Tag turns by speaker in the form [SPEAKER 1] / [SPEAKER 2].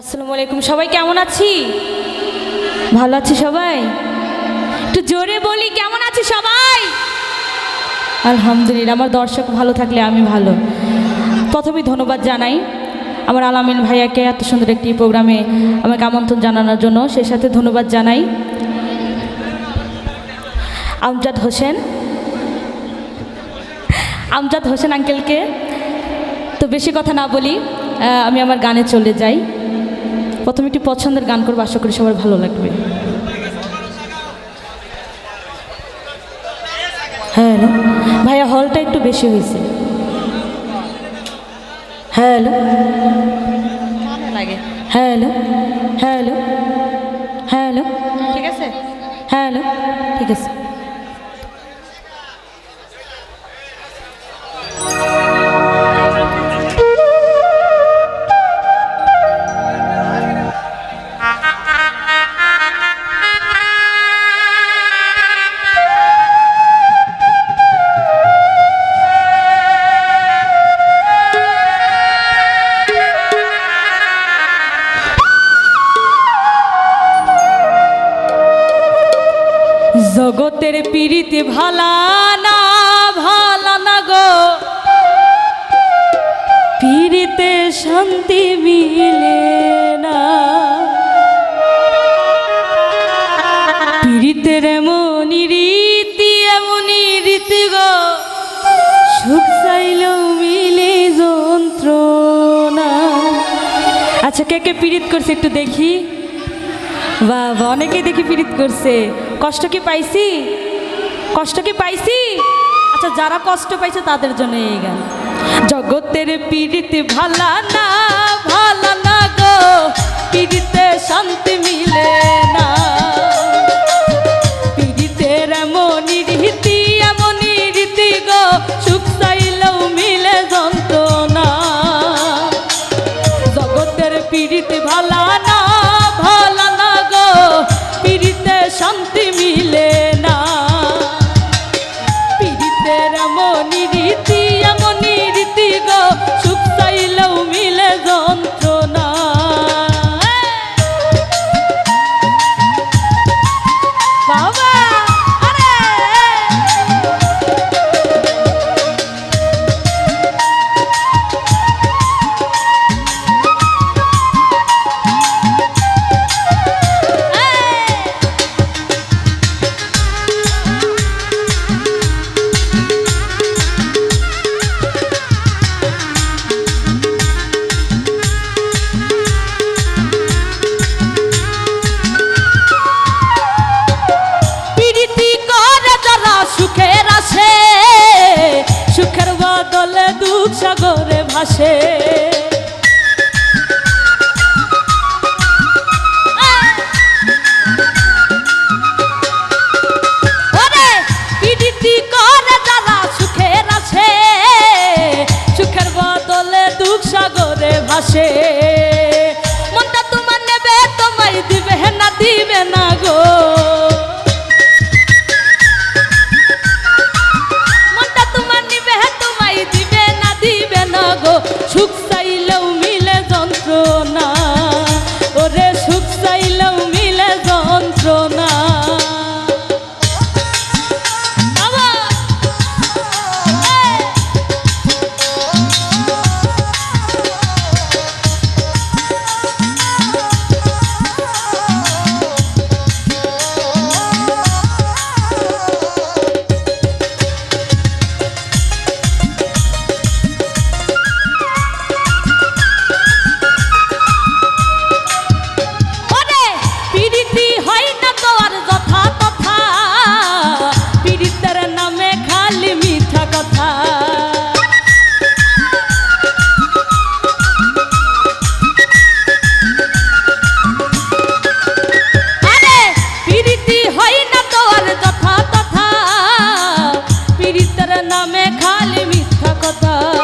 [SPEAKER 1] আসসালামু আলাইকুম, সবাই কেমন আছি? ভালো আছি সবাই? একটু জোরে বলি, কেমন আছি সবাই? আলহামদুলিল্লাহ, আমার দর্শক ভালো থাকলে আমি ভালো। প্রথমে ধন্যবাদ জানাই আমার আলামিন ভাইয়াকে এত সুন্দর একটি প্রোগ্রামে আমাকে আমন্ত্রণ জানানোর জন্য। সেই সাথে ধন্যবাদ জানাই আমজাদ হোসেন। আমজাদ হোসেন আঙ্কেলকে তো বেশি কথা না বলি আমি আমার গানে চলে যাই। প্রথমে একটি পছন্দের গান করব আশা করি সবার ভালো লাগবে। হ্যালো। ভাইয়া হলটা একটু বেশি হয়েছে। হ্যালো। লাগে হ্যালো। হ্যালো। হ্যালো। ঠিক আছে? হ্যালো। ঠিক আছে। জগতের পীড়িতে ভালা না ভালা না গো। পীড়িতে শান্তি মিলে না। পীড়িতের এমনই রীতি এমনই রীতি গো। সুখ চাইলেও মিলে যন্ত্রণা। আচ্ছা কে কে পীড়িত করছে একটু দেখি? বাহ অনেকেই দেখি পীড়িত করছে। কষ্ট কি পাইছি? কষ্ট কি পাইছি? আচ্ছা যারা কষ্ট পাইছে তাদের জন্য এই গান। জগতের পীড়িত ভালা না ভালা না গো, পীড়িতে শান্তি মিলে না। পীড়িতের এমনই রীতি এমনই রীতি গো, সুখ চাইলেও মিলে যন্ত্রণা। জগতের পীড়িতে ভালা বদলে দুঃখ সাগরে ভাসে। কথা